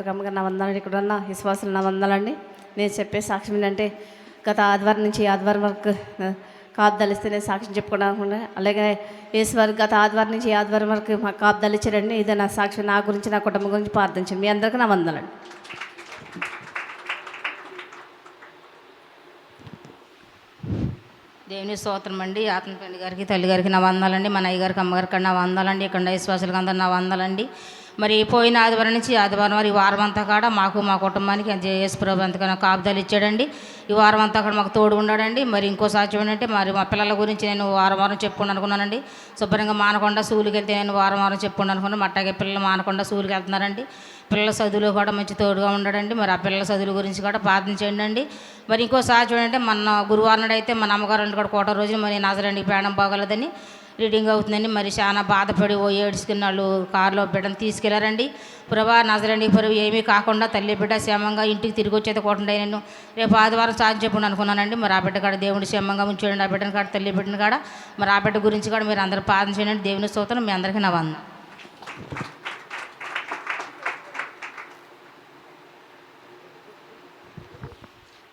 అమ్మగారు నా వందలండి ఇక్కడ ఉన్న విశ్వాసులు నా వందలండి నేను చెప్పే సాక్ష్యం ఏంటంటే గత ఆదివారం నుంచి ఆదివారం వరకు కాపుదలిస్తే నేను సాక్ష్యం చెప్పుకోవడానికి అలాగే ఈశ్వర్ గత ఆదివారం నుంచి ఆదివారం వరకు మా కాపుదలిచ్చారండి. ఇదే నా సాక్ష్యం నా గురించి నా కుటుంబం గురించి ప్రార్థించండి. మీ అందరికీ నా వందలండి దేవుని స్తోత్రం అండి. ఆత్మపల్లి గారికి తల్లి గారికి నా వందాలండి మన అయ్యగారికి అమ్మగారికి నా వందాలండి ఇక్కడ ఉన్న విశ్వాసులకు అందరూ నా వందాలండి మరి పోయిన ఆదివారం నుంచి ఆదివారం వారి ఈ వారం అంతా కూడా మాకు మా కుటుంబానికి యేసుప్రభు ఎంతగానో కాపుదాలు ఇచ్చాడండి. ఈ వారం అంతా కూడా మాకు తోడు ఉన్నాడండి. మరి ఇంకో సాక్ష్యం ఏంటంటే మరి మా పిల్లల గురించి నేను వారం వారం చెప్పుకుని అనుకున్నానండి. శుభ్రంగా మానకుండా సూలుకి వెళ్తే నేను వారం వారం చెప్పుకుని అనుకున్నాను. అట్టాగే పిల్లలు మానకుండా సూలుకి వెళ్తున్నారండి. పిల్లల చదువులు కూడా మంచి తోడుగా ఉండడండి. మరి ఆ పిల్లల చదువుల గురించి కూడా ప్రార్థించండి అండి. మరి ఇంకో సాక్ష్యం ఏంటంటే మన గురువారం అయితే మన అమ్మగారు కూడా కోట రోజున మరి నాజరండి ప్రయాణం బాగోలేదని రీడింగ్ అవుతుందని మరి చాలా బాధపడి ఓ ఏడుచుకున్న వాళ్ళు కారులో బిడ్డను తీసుకెళ్ళారండి. ప్రభా నజరండి ప్రభు ఏమీ కాకుండా తల్లి బిడ్డ క్షేమంగా ఇంటికి తిరిగి వచ్చేది కోటండి నేను రేపు ఆదివారం సాధ్యం చెప్పండి అనుకున్నానండి. మరి ఆ బిడ్డ కాడ దేవుడు క్షేమంగా ఉంచాడండి. ఆ బిడ్డను కాడ తల్లి బిడ్డను కాడ. మరి ఆ బిడ్డ గురించి కూడా మీరు అందరూ ప్రార్థన చేయండి. దేవుని స్తోత్రం. మీ అందరికీ నా వంద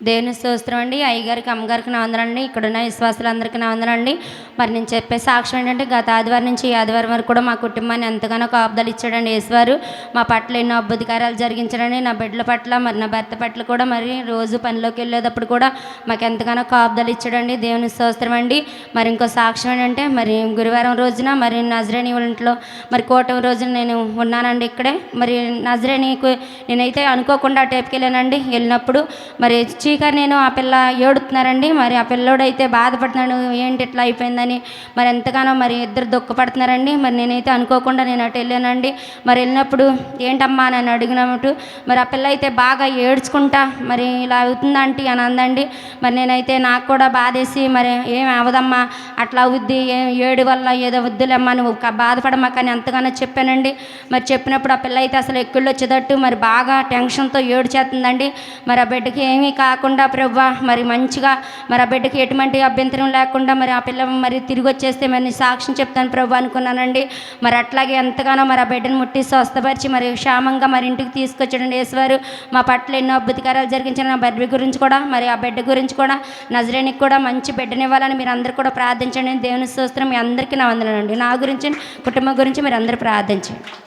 దేవుని స్తోత్రం అండి. అయ్యగారికి అమ్మగారికి నా వందనండి ఇక్కడున్న విశ్వాసులందరికీ నా వందనండి మరి నేను చెప్పే సాక్ష్యం ఏంటంటే గత ఆదివారం నుంచి ఈ ఆదివారం వరకు కూడా మా కుటుంబాన్ని ఎంతగానో కాపుదలు ఇచ్చాడండి యేసువారు. మా పట్ల ఎన్నో అబ్బుధికారాలు జరిగించడండి. నా బిడ్డల పట్ల మరి నా భర్త పట్ల కూడా మరి రోజు పనిలోకి వెళ్ళేటప్పుడు కూడా మాకు ఎంతగానో కాపుదలు ఇచ్చాడండి. దేవుని స్తోత్రం అండి. మరి ఇంకో సాక్ష్యం ఏంటంటే మరి గురువారం రోజున మరి నజరేణి ఇంట్లో మరి కోటం రోజున నేను ఉన్నానండి ఇక్కడే. మరి నజరేణికు నేనైతే అనుకోకుండా టైప్కి వెళ్ళానండి. వెళ్ళినప్పుడు మరి చీక నేను ఆ పిల్ల ఏడుతున్నారండి. మరి ఆ పిల్లోడైతే బాధపడుతున్నాడు. ఏంటి ఇట్లా అయిపోయిందని మరి ఎంతగానో మరి ఇద్దరు దుఃఖపడుతున్నారండి. మరి నేనైతే అనుకోకుండా నేను అటు వెళ్ళానండి. మరి వెళ్ళినప్పుడు ఏంటమ్మా అని అడిగినప్పుడు మరి ఆ పిల్ల అయితే బాగా ఏడ్చుకుంటా. మరి ఇలా అవుతుందంటే అని అందండి. మరి నేనైతే నాకు కూడా బాధేసి మరి ఏం అవదమ్మా. అట్లా అవుద్ది. ఏం ఏడు వల్ల ఏదో వద్దులేమ్మా. నువ్వు బాధపడమ్మా కానీ అని ఎంతగానో చెప్పానండి. మరి చెప్పినప్పుడు ఆ పిల్ల అయితే అసలు ఎక్కుళ్ళు వచ్చేటట్టు మరి బాగా టెన్షన్తో ఏడ్చేస్తుందండి మరి ఆ బిడ్డకి ఏమీ కాకుండా ప్రవ్వా మరి మంచిగా మరి ఆ బిడ్డకి ఎటువంటి అభ్యంతరం లేకుండా మరి ఆ పిల్ల మరి తిరిగి వచ్చేస్తే మరి సాక్ష్యం చెప్తాను ప్రభు అనుకున్నానండి. మరి అట్లాగే ఎంతగానో మరి ఆ బిడ్డను ముట్టి స్వస్థపరిచి మరి క్షేమంగా మరి ఇంటికి తీసుకొచ్చాడండి యేసువారు. మా పట్ల ఎన్నో అద్భుతకారాలు జరిగించిన నా బిడ్డ గురించి కూడా మరి ఆ బిడ్డ గురించి కూడా నజరేనికి కూడా మంచి బిడ్డనివ్వాలని మీరు అందరూ కూడా ప్రార్థించండి. దేవుని స్తోత్రం మీ అందరికీ నా వందనండి నా గురించి కుటుంబం గురించి మీరు అందరూ ప్రార్థించండి.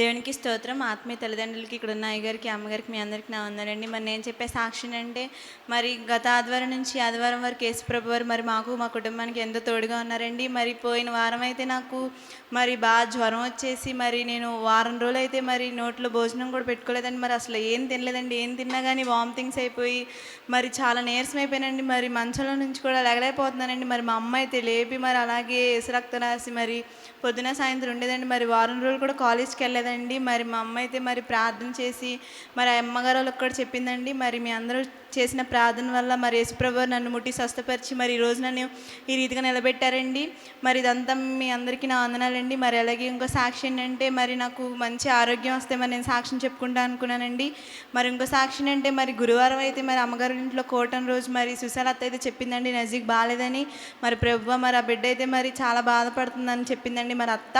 దేవునికి స్తోత్రం. ఆత్మీయ తల్లిదండ్రులకి ఇక్కడ ఉన్న అయ్యగారికి అమ్మగారికి మీ అందరికి నా ఉందండి మరి నేను చెప్పే సాక్షిని అంటే మరి గత ఆదివారం నుంచి ఆదివారం వరకు యేసుప్రభు వారు మరి మాకు మా కుటుంబానికి ఎంతో తోడుగా ఉన్నారండి. మరి పోయిన వారం అయితే నాకు మరి బాగా జ్వరం వచ్చేసి మరి నేను వారం రోజులు అయితే మరి నోట్లో భోజనం కూడా పెట్టుకోలేదండి. మరి అసలు ఏం తినలేదండి. ఏం తిన్నా కానీ వామిటింగ్స్ అయిపోయి మరి చాలా నీరసం అయిపోయానండి. మరి మంచంలో నుంచి కూడా లెగలేకపోతున్నానండి. మరి మా అమ్మ అయితే లేపి మరి అలాగే ఎసరక్త రాసి మరి పొద్దున సాయంత్రం ఉండేదండి. మరి వారం రోజులు కూడా కాలేజ్కి కదండి. మరి మా అమ్మ అయితే మరి ప్రార్థన చేసి మరి ఆ అమ్మగారు వాళ్ళకి కూడా చెప్పిందండి. మరి మీ అందరూ చేసిన ప్రార్థన వల్ల మరి యేసుప్రభు నన్ను ముట్టి స్వస్థపరిచి మరి ఈరోజు నన్ను ఈ రీతిగా నిలబెట్టారండి. మరి ఇదంతా మీ అందరికీ నా వందనాలండి. మరి అలాగే ఇంకో సాక్షి ఏంటంటే మరి నాకు మంచి ఆరోగ్యం వస్తే మరి నేను సాక్ష్యం చెప్పుకుంటా అనుకున్నానండి. మరి ఇంకో సాక్షి అంటే మరి గురువారం అయితే మరి అమ్మగారి ఇంట్లో కోటం రోజు మరి సుశాలత్త అయితే చెప్పిందండి నజీక్ బాగాలేదని మరి ప్రభు మరి ఆ బిడ్డ అయితే మరి చాలా బాధపడుతుందని చెప్పిందండి. మరి అత్త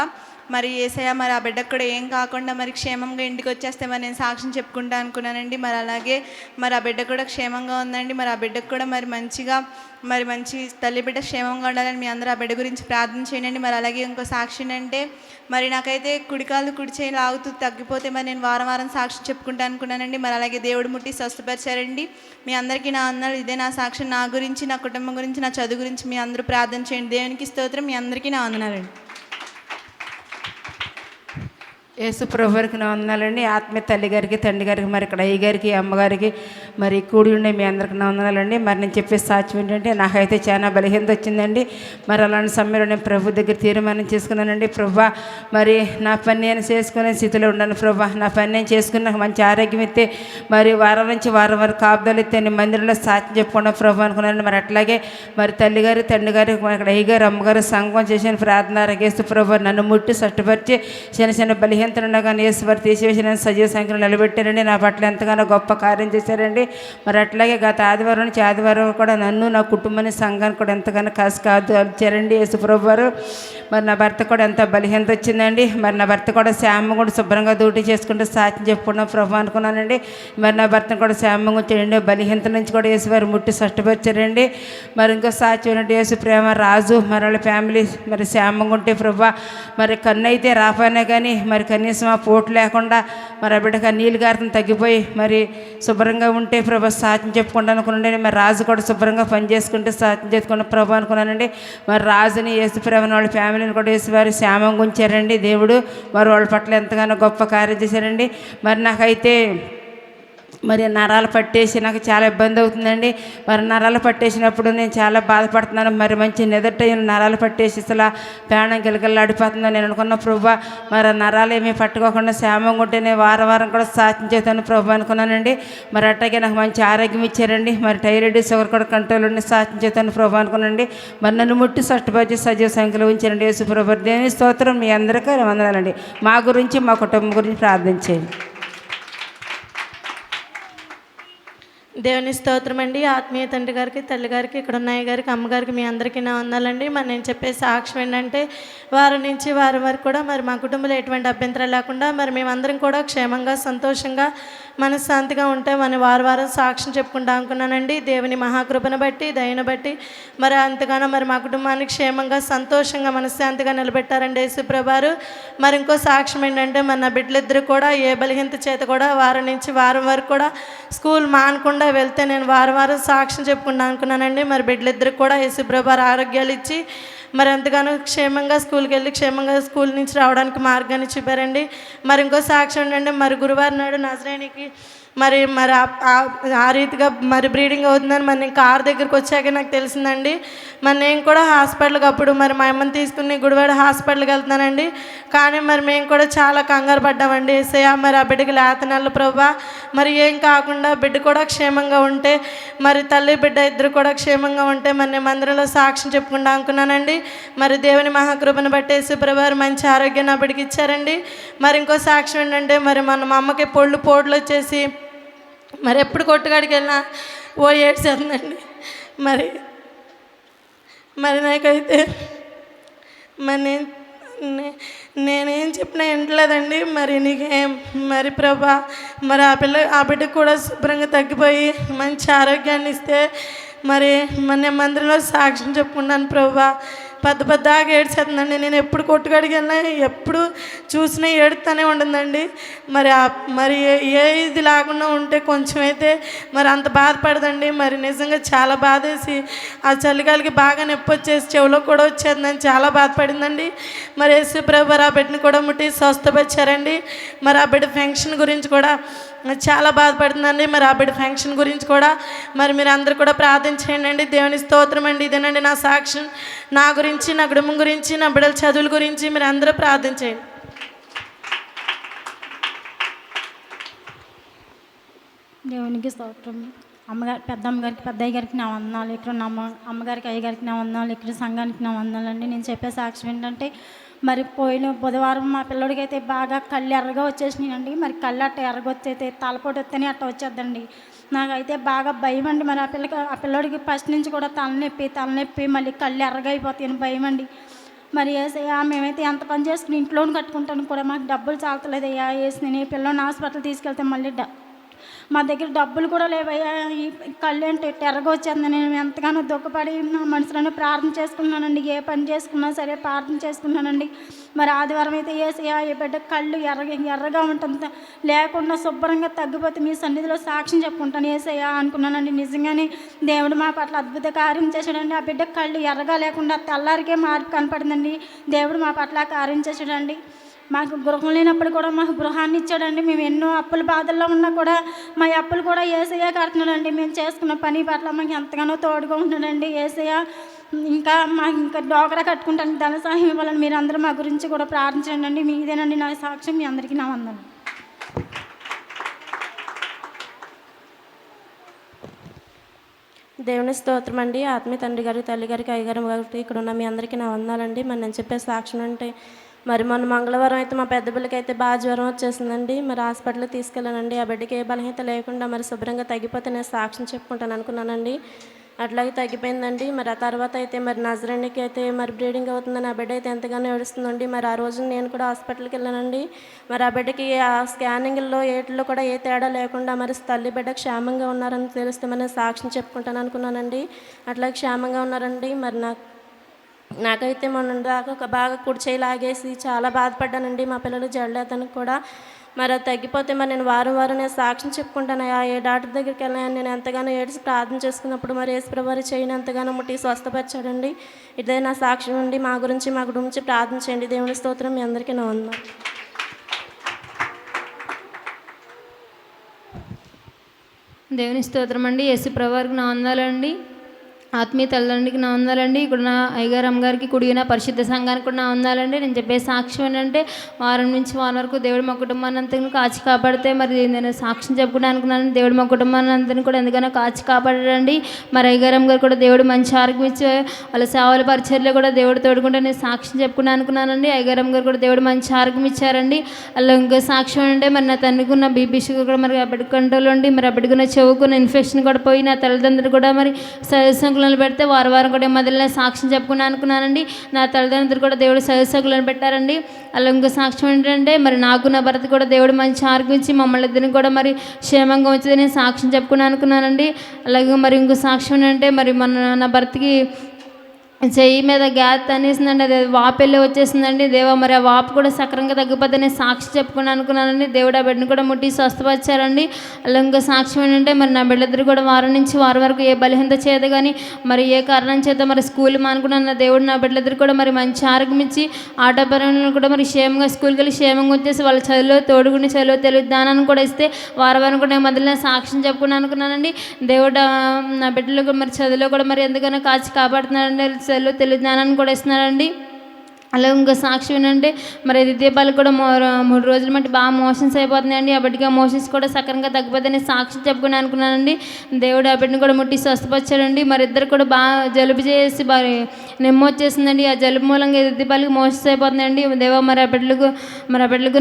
మరి ఏసయ్య మరి ఆ బిడ్డకు కూడా ఏం కాకుండా మరి క్షేమంగా ఇంటికి వచ్చేస్తే మరి నేను సాక్ష్యం చెప్పుకుంటా అనుకున్నానండి. మరి అలాగే మరి ఆ బిడ్డ కూడా క్షేమంగా ఉందండి. మరి ఆ బిడ్డకు కూడా మరి మంచిగా మరి మంచి తల్లి బిడ్డ క్షేమంగా ఉండాలని మీ అందరూ ఆ బిడ్డ గురించి ప్రార్థన చేయండి. మరి అలాగే ఇంకో సాక్షి అంటే మరి నాకైతే కుడికాలు కుడి చేయి లాగుతూ తగ్గిపోతే మరి నేను వారం వారం సాక్షి చెప్పుకుంటా అనుకున్నానండి. మరి అలాగే దేవుడు ముట్టి స్వస్థపరిచారండి. మీ అందరికీ నా అన్నలు ఇదే నా సాక్షి నా గురించి నా కుటుంబం గురించి నా చదువు గురించి మీ అందరూ ప్రార్థన చేయండి. దేవునికి స్తోత్రం. మీ అందరికీ నా వందనాలండి యేసు ప్రభువారికి నా వందనాలండి. ఆత్మీయ తల్లి గారికి తండ్రి గారికి మరి ఇక్కడ అయ్య గారికి అమ్మగారికి మరి కూడి ఉండే మీ అందరికి నా వందనాలండి. మరి నేను చెప్పే సాక్ష్యం ఏంటంటే నాకైతే చాలా బలహీనత వచ్చిందండి. మరి అలాంటి సమయంలో నేను ప్రభు దగ్గర తీర్మానం చేసుకున్నానండి. ప్రభా మరి నా పని నేను చేసుకునే స్థితిలో ఉన్నాను ప్రభా. నా పని నేను చేసుకున్న మంచి ఆరోగ్యం ఇస్తే మరి వారం నుంచి వారం వరకు కాపుదలు ఇస్తే నేను మందిరంలో సాక్ష్యం చెప్పుకున్నా ప్రభు అనుకున్నాను. మరి అట్లాగే మరి తల్లి గారు తండ్రి గారు మరి ఇక్కడ అయ్య గారు అమ్మగారు సంఘం చేసిన ప్రార్థన రగేస్తూ ప్రభు నన్ను ముట్టి సట్టుపరిచి చిన్న చిన్న బలహీన బలిహీనతలున్నా కానీ తీసివేసిన సజీవ సంఖ్యలో నిలబెట్టారండి. నా పట్ల ఎంతగానో గొప్ప కార్యం చేశారండి. మరి అట్లాగే గత ఆదివారం నుంచి ఆదివారం కూడా నన్ను నా కుటుంబాన్ని సంఘాన్ని కూడా ఎంతగానో కాసు కాదు వచ్చారండి యేసుప్రభు వారు మరి నా భర్త కూడా ఎంత బలహీనత వచ్చిందండి. మరి నా భర్త కూడా శ్యామ కూడా శుభ్రంగా డ్యూటీ చేసుకుంటూ సాధ్యం చెప్పుకున్నాం ప్రభు అనుకున్నానండి. మరి నా భర్తను కూడా శ్యామంగా వచ్చాడండి బలహీనత నుంచి కూడా యేసువారు ముట్టి సష్టపరిచారండి మరి ఇంకో సాధ్యం ఉన్నట్టు యేసు ప్రేమ రాజు మరి వాళ్ళ ఫ్యామిలీ మరి శ్యామంగా ఉంటే ప్రభా. మరి కన్ను అయితే రాపోయినా కానీ మరి కనీసం ఆ పోటు లేకుండా మరి ఆ బిడ్డకు ఆ నీళ్ళు గారితం తగ్గిపోయి మరి శుభ్రంగా ఉంటే ప్రభా సాధ్యం చెప్పుకుంటా అనుకున్నాండి మరి రాజు కూడా శుభ్రంగా పని చేసుకుంటే సాధ్యం చేసుకున్న ప్రభు అనుకున్నానండి. మరి రాజుని యేసు ప్రేమను వాళ్ళ ఫ్యామిలీని కూడా వేసి వారి శ్యామంగా ఉంచారండి. దేవుడు మరి వాళ్ళ పట్ల ఎంతగానో గొప్ప కార్యం చేశారండి. మరి నాకైతే మరి నరాలు పట్టేసి నాకు చాలా ఇబ్బంది అవుతుందండి. మరి నరాలు పట్టేసినప్పుడు నేను చాలా బాధపడుతున్నాను. మరి మంచి నిదట నరాలు పట్టేసి అసలు ప్రాణం గిలగిల్లాడిపోతుందని నేను అనుకున్న. ప్రభా మరి ఆ నరాలు ఏమీ పట్టుకోకుండా క్షేమంగా ఉంటే నేను వారం వారం కూడా సాధ్యం ప్రభు అనుకున్నానండి. మరి అట్టగే నాకు మంచి ఆరోగ్యం ఇచ్చారండి. మరి థైరాయిడ్ షుగర్ కూడా కంట్రోల్ ఉండి సాధ్యం ప్రభు అనుకున్నానండి. మరి నన్ను ముట్టి సట్టుపరిచి సజీవ సంఖ్యలో ఉంచారండి. యేసు ప్రభు దేని స్తోత్రం మీ అందరికీ వందనాలండి. మా గురించి మా కుటుంబం గురించి ప్రార్థించేయండి. దేవుని స్తోత్రం అండి. ఆత్మీయ తండ్రి గారికి తల్లి గారికి ఇక్కడ ఉన్న గారికి అమ్మగారికి మీ అందరికీ నా వందాలండి. మరి నేను చెప్పే సాక్ష్యం ఏంటంటే వారి నుంచి వారం వరకు కూడా మరి మా కుటుంబంలో ఎటువంటి అభ్యంతరం లేకుండా మరి మేమందరం కూడా క్షేమంగా సంతోషంగా మనశ్శాంతిగా ఉంటే మన వారం వారం సాక్ష్యం చెప్పుకుంటా అనుకున్నానండి. దేవుని మహాకృపను బట్టి దయను బట్టి మరి అంతగానో మరి మా కుటుంబానికి క్షేమంగా సంతోషంగా మనశ్శాంతిగా నిలబెట్టారండి యేసుప్రభారు మరి ఇంకో సాక్ష్యం ఏంటంటే మన బిడ్డలిద్దరు కూడా ఏ బలహీనత చేత కూడా వారం నుంచి వారం వరకు కూడా స్కూల్ మానకుండా వెళ్తే నేను వారం వారం సాక్ష్యం చెప్పుకుంటా అనుకున్నానండి. మరి బిడ్డలిద్దరికి కూడా యేసుప్రభారు ఆరోగ్యాలు ఇచ్చి మరి ఎంతగానో క్షేమంగా స్కూల్కి వెళ్ళి క్షేమంగా స్కూల్ నుంచి రావడానికి మార్గాన్ని చూపారండి. మరి ఇంకో సాక్ష్యం ఏంటంటే మరి గురువారం నాడు నజరేనికి మరి మరి ఆ- ఆ- రీతిగా మరి బ్రీడింగ్ అవుతుందని మరి నేను కార్ దగ్గరికి వచ్చాక నాకు తెలిసిందండి. మరి నేను కూడా హాస్పిటల్కి అప్పుడు మరి మా అమ్మని తీసుకుని గుడివాడ హాస్పిటల్కి వెళ్తున్నానండి. కానీ మరి మేము కూడా చాలా కంగారు పడ్డామండి. ఏసయ్య మరి ఆ బిడ్డకి లేతనాళ్ళు ప్రభా మరి ఏం కాకుండా బిడ్డ కూడా క్షేమంగా ఉంటే మరి తల్లి బిడ్డ ఇద్దరు కూడా క్షేమంగా ఉంటే మరి నేను మందిరంలో సాక్ష్యం చెప్పుకుంటా అనుకున్నానండి. మరి దేవుని మహాకృపను బట్టేసి ప్రభావారు మంచి ఆరోగ్యం నా బిడ్డకి ఇచ్చారండి. మరి ఇంకో సాక్ష్యం ఏంటంటే మరి మన మా అమ్మకి పొళ్ళు పోట్లు వచ్చేసి మరి ఎప్పుడు కొట్టుగాడికి వెళ్ళినా ఓ ఏడ్చేస్తుందండి మరి మరి నాకైతే మరి నేను నే- నేనేం చెప్పినా వింటలేదండి మరి నీకేం మరి ప్రభా మరి ఆ పిల్ల ఆ బిడ్డకు కూడా శుభ్రంగా తగ్గిపోయి మంచి ఆరోగ్యాన్ని ఇస్తే మరి మన నేను మందిరంలో సాక్ష్యం చెప్పుకున్నాను ప్రభా. పెద్ద పెద్దగా ఏడ్చేస్తుందండి నేను ఎప్పుడు కొట్టుకాడికి వెళ్ళినా ఎప్పుడు చూసినా ఏడుతూనే ఉంటుందండి. మరి మరి ఏ- ఇది లేకుండా ఉంటే కొంచెం అయితే మరి అంత బాధపడదండి. మరి నిజంగా చాలా బాధేసి ఆ చలికాలకి బాగా నొప్పి వచ్చేసి చెవిలో కూడా వచ్చేస్తుందని చాలా బాధపడిందండి. మరి యేసు ప్రభు ఆ బిడ్డను కూడా ముట్టి స్వస్థపరిచారండి. మరి ఆ బిడ్డ ఫంక్షన్ గురించి కూడా చాలా బాధపడుతుందండి. మరి ఆ బిడ్డ ఫంక్షన్ గురించి కూడా మరి మీరు అందరు కూడా ప్రార్థించేయండి దేవుని స్తోత్రం అండి. ఇదేనండి నా సాక్ష్యం. నా గురించి నా కుటుంబం గురించి నా బిడ్డల చదువుల గురించి మీరు అందరూ ప్రార్థించేయండి. దేవునికి స్తోత్రం. అమ్మగారి పెద్ద అమ్మగారికి పెద్దయ్య గారికి నా వందనాలు ఇక్కడ నమ్మ అమ్మగారికి అయ్యగారికి నా వందనాలు ఇక్కడ సంఘానికి నా వందనాలు అండి. నేను చెప్పే సాక్ష్యం ఏంటంటే మరి పోయిన బుధవారం మా పిల్లడికైతే బాగా కళ్ళు ఎర్రగా వచ్చేసినాయండి. మరి కళ్ళు అట్ట ఎర్రగా తలపోటు వస్తేనే అట్ట వచ్చేద్దండి. నాకైతే బాగా భయం అండి. మరి ఆ పిల్లకి ఆ పిల్లోడికి ఫస్ట్ నుంచి కూడా తలనొప్పి తలనొప్పి మళ్ళీ కళ్ళు ఎర్రగా అయిపోతాయని భయం అండి. మరి ఏసయ్యా మేమైతే ఎంత పని చేసుకుని ఇంట్లోనే కట్టుకుంటాను కూడా మాకు డబ్బులు చాలతలేదు అయ్యా వేసి నేను ఈ పిల్లని హాస్పిటల్ తీసుకెళ్తే మళ్ళీ డ మా దగ్గర డబ్బులు కూడా లేవయ్యా. ఈ కళ్ళు ఏంటి? ఎర్రగా నేను ఎంతగానో దుఃఖపడి నా మనసులోనే ప్రార్థన చేసుకున్నానండి. ఏ పని చేసుకున్నా సరే ప్రార్థన చేసుకున్నానండి. మరి ఆదివారం అయితే ఏసయ్యా ఈ బిడ్డ కళ్ళు ఎర్ర ఎర్రగా ఉంటుంది. లేకుండా శుభ్రంగా తగ్గిపోతే మీ సన్నిధిలో సాక్ష్యం చెప్పుకుంటాను. ఏసయ్యా అనుకున్నానండి. నిజంగానే దేవుడు మా పట్ల అద్భుత కార్యం చేశాడండి. ఆ బిడ్డ కళ్ళు ఎర్రగా లేకుండా తెల్లారికే మార్పు కనపడిందండి. దేవుడు మా పట్ల కార్యం చేశాడండి. మాకు గృహం లేనప్పుడు కూడా మాకు గృహాన్ని ఇచ్చాడండి. మేము ఎన్నో అప్పుల బాధల్లో ఉన్నా కూడా మా అప్పులు కూడా ఏసయ్య కడుతున్నాడండి. మేము చేసుకున్న పని పట్ల మాకు ఎంతగానో తోడుగా ఉంటున్నాడండి ఏసయ్య. ఇంకా మా ఇంకా డోకరా కట్టుకుంటాను ధన సహాయం ఇవ్వాలని మీరు అందరూ మా గురించి కూడా ప్రార్థించండి అండి మీదేనండి నా సాక్ష్యం. మీ అందరికీ నా వందనం. దేవుని స్తోత్రం అండి. ఆత్మీయ తండ్రి గారి తల్లి గారికి అయ్యగారి గారికి ఇక్కడ ఉన్న మీ అందరికీ నా వందాలండి మరి నేను చెప్పే సాక్ష్యం అంటే మరి మొన్న మంగళవారం అయితే మా పెద్ద బిడ్డకి అయితే బాగా జ్వరం వచ్చేసిందండి. మరి హాస్పిటల్కి తీసుకెళ్ళానండి. ఆ బిడ్డకి ఏ బలహీనత లేకుండా మరి శుభ్రంగా తగ్గిపోతే నేను సాక్ష్యం చెప్పుకుంటాను అనుకున్నానండి. అట్లాగే తగ్గిపోయిందండి. మరి ఆ తర్వాత అయితే మరి నజరానికి అయితే మరి బ్లీడింగ్ అవుతుందని ఆ బిడ్డ అయితే ఎంతగానో ఏడుస్తుందండి. మరి ఆ రోజు నేను కూడా హాస్పిటల్కి వెళ్ళానండి. మరి ఆ బిడ్డకి ఆ స్కానింగ్లో ఏట్లో కూడా ఏ తేడా లేకుండా మరి తల్లి బిడ్డ క్షేమంగా ఉన్నారని తెలిస్తే మరి సాక్ష్యం చెప్పుకుంటాను అనుకున్నానండి. అట్లాగే క్షేమంగా ఉన్నారండి. మరి నాకు నాకైతే మొన్న దాకా ఒక బాగా కుడిచేయి లాగేసి చాలా బాధపడ్డానండి మా పిల్లలు జడలేదని కూడా. మరి అది తగ్గిపోతే మరి నేను వారం వారం నేను సాక్ష్యం చెప్పుకుంటాను. ఆ ఏ డాక్టర్ దగ్గరికి వెళ్ళాను నేను ఎంతగానో ఏడ్చి ప్రార్థన చేసుకున్నప్పుడు మరి ఏసుప్రవారి చేయని ఎంతగానో ముట్టి స్వస్థపరిచాడండి. ఇదే నా సాక్ష్యం అండి. మా గురించి మా గురించి ప్రార్థన చేయండి. దేవుని స్తోత్రం మీ అందరికీ నా దేవుని స్తోత్రం అండి. యేసు ప్రభువారికి నా వందాలండి ఆత్మీయ తల్లిదండ్రికి నా వందాలండి. ఇక్కడ నా అయ్యగారు అమ్మగారికి కుడిగిన పరిశుద్ధ సంఘానికి కూడా నా వందాలండి. నేను చెప్పే సాక్ష్యం ఏంటంటే వారం నుంచి వారం వరకు దేవుడు మా కుటుంబాన్ని అంతా కాచి కాపాడితే మరి నేను సాక్ష్యం చెప్పుకుంటా అనుకున్నాను. దేవుడు మా కుటుంబాన్ని అంతని కూడా ఎందుకైనా కాచి కాపాడాడండి. మరి అయ్యగారు అమ్మగారు కూడా దేవుడు మంచి ఆరోగ్యం ఇచ్చి వాళ్ళ సేవల పరిచర్లో కూడా దేవుడు తోడుకుంటే నేను సాక్ష్యం చెప్పుకున్నా అనుకున్నానండి. అయ్యగారు అమ్మగారు కూడా దేవుడు మంచి ఆరోగ్యం ఇచ్చారండి. అలా ఇంకో సాక్ష్యం అంటే మరి నా తండ్రికి ఉన్న బీపీ షుగర్ కూడా మరి అప్పటి కంట్రోల్ ఉండి మరి అప్పటికున్న చెవుకున్న ఇన్ఫెక్షన్ కూడా పోయి నా తల్లిదండ్రులు కూడా మరి సజసంకులను పెడితే వారం వారం కూడా మధ్యలో సాక్ష్యం చెప్పుకున్నా అనుకున్నానండి. నా తల్లిదండ్రులు కూడా దేవుడు సహసకులను పెట్టారండి. అలా ఇంకో సాక్ష్యం ఏంటంటే మరి నాకు నా భర్త కూడా దేవుడు మంచి ఆరోగ్యం ఇచ్చి మమ్మల్ని ఇద్దరిని కూడా మరి క్షేమంగా ఉంచితే నేను సాక్ష్యం చెప్పుకున్నా అనుకున్నానండి. అలాగే మరి ఇంకో సాక్ష్యం ఏంటంటే మరి మన నా భర్తకి చెయ్యి మీద గ్యాత్ అనేసిందండి అది వాపెళ్ళి వచ్చేసిందండి. దేవా మరి ఆ వాపు కూడా సక్రంగా తగ్గిపోతే నేను సాక్షి చెప్పుకున్నాను అనుకున్నానండి. దేవుడు ఆ బిడ్డను కూడా ముట్టి స్వస్థపరిచారండి. అలా ఇంకా సాక్ష్యం ఏంటంటే మరి నా బిడ్డద్దరు కూడా వారం నుంచి వారం వరకు ఏ బలహీనత చేత కానీ మరి ఏ కారణం చేత మరి స్కూల్ మానుకున్న దేవుడు నా బిడ్డలిద్దరు కూడా మరి మంచి ఆరోగ్యం ఇచ్చి ఆటపరంలో కూడా మరి క్షేమంగా స్కూల్కి వెళ్ళి క్షేమంగా వచ్చేసి వాళ్ళ చదువులో తోడుగుని చదువు తెలుగు జ్ఞానాన్ని కూడా ఇస్తే వారం వారం కూడా నేను మొదలు సాక్ష్యం చెప్పుకున్నాను అనుకున్నానండి. దేవుడు నా బిడ్డలు మరి చదువులో కూడా మరి ఎందుకైనా కాచి కాపాడుతున్నాడండి చదువులో తెలుగు జ్ఞానాన్ని కూడా ఇస్తున్నారండి అలా ఇంకో సాక్షి ఏంటంటే మరి ఇది దీపాలు కూడా మూ మూడు రోజుల మట్టి బాగా మోషన్స్ అయిపోతున్నాయండి. అప్పటికి ఆ మోషన్స్ కూడా సక్రంగా తగ్గిపోతే సాక్షి చెప్పుకుని అనుకున్నానండి. దేవుడు ఆ కూడా ముట్టి స్వస్థపరిచాడండి. మరి ఇద్దరు కూడా బాగా జలుబు చేసి బాగా నెమ్మ వచ్చేసిందండి. ఆ జలుబు మూలంగా ఇది దీపాలకి మోషన్స్ అయిపోతుందండి దేవా మరి అప్పట్లకు మరి ఆ బిడ్డలకు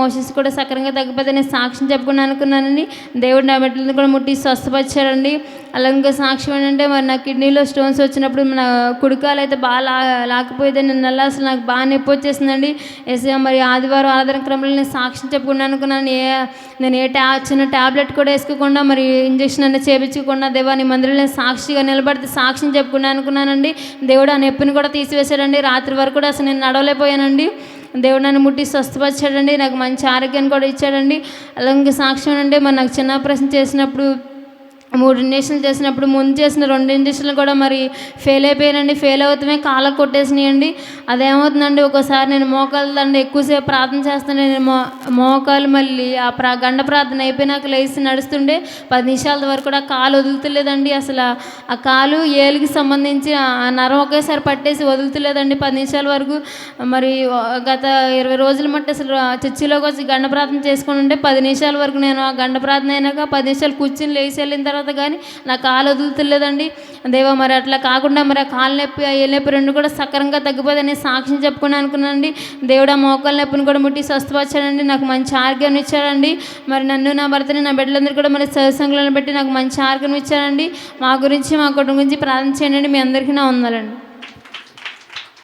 మోషన్స్ కూడా సక్రంగా తగ్గిపోతే నేను సాక్ష్యం చెప్పుకుని అనుకున్నానండి. దేవుడు నా బిడ్డలను కూడా ముట్టి స్వస్థపరిచాడండి. అలా ఇంకా సాక్ష్యం ఏంటంటే మరి నా కిడ్నీలో స్టోన్స్ వచ్చినప్పుడు నా కుడికాలు అయితే బాగా లా లాకపోయేది నిన్న అసలు నాకు బాగా నొప్పి వచ్చేసిందండి. ఎస్ మరి ఆదివారం ఆరాధన క్రమంలో నేను సాక్ష్యం చెప్పుకున్నాను అనుకున్నాను. ఏ నేను ఏ ట్యా చిన్న ట్యాబ్లెట్ కూడా వేసుకోకుండా మరి ఇంజక్షన్ అనేది చేయించకుండా దేవా నీ మందిరంలో నేను సాక్షిగా నిలబడితే సాక్ష్యం చెప్పుకున్నాను అనుకున్నానండి. దేవుడు ఆ నొప్పిని కూడా తీసివేశాడండి. రాత్రి వరకు కూడా అసలు నేను నడవలేకపోయానండి. దేవుడు నన్ను ముట్టి స్వస్థపరిచాడండి. నాకు మంచి ఆరోగ్యాన్ని కూడా ఇచ్చాడండి. అలాగే సాక్ష్యం అంటే మరి నాకు చిన్న ప్రశ్న చేసినప్పుడు మూడు ఇంజక్షన్లు చేసినప్పుడు ముందు చేసిన రెండు ఇంజక్షన్లు కూడా మరి ఫెయిల్ అయిపోయానండి ఫెయిల్ అవుతామే కాళ్ళ కొట్టేసినాయండి. అదేమవుతుందండి ఒకసారి నేను మోకాలు దండ ఎక్కువసేపు ప్రార్థన చేస్తాను నేను మో మోకాలు మళ్ళీ ఆ ప్రా గండ ప్రార్థన అయిపోయినాక లేచి నడుస్తుండే పది నిమిషాల వరకు కూడా కాలు వదులుతులేదండి. అసలు ఆ కాలు ఏలికి సంబంధించి ఆ నరం ఒకేసారి పట్టేసి వదులుతులేదండి పది నిమిషాల వరకు. మరి గత ఇరవై రోజుల మట్టి అసలు చర్చిలోకి వచ్చి గండ ప్రార్థన చేసుకుని ఉంటే పది నిమిషాల వరకు నేను ఆ గండ ప్రార్థన అయినాక పది నిమిషాలు కూర్చుని లేచి వెళ్ళిన తర్వాత కానీ నా కాలు వదులుతులేదండి. దేవా మరి అట్లా కాకుండా మరి ఆ కాలు నొప్పి ఆ నొప్పి రెండు కూడా సక్రంగా తగ్గిపోతే సాక్ష్యం చెప్పుకుని అనుకున్నానండి. దేవుడు ఆ మోకాల నొప్పిని కూడా ముట్టి స్వస్థపరిచాడండి. నాకు మంచి ఆరోగ్యం ఇచ్చాడండి. మరి నన్ను నా భర్తని నా బిడ్డలందరూ కూడా మరి సత్సంగులను బట్టి నాకు మంచి ఆరోగ్యం ఇచ్చారండి మా గురించి మా కుటుంబం గురించి ప్రార్థన చేయండి. మీ అందరికీ నా ఉందాలండి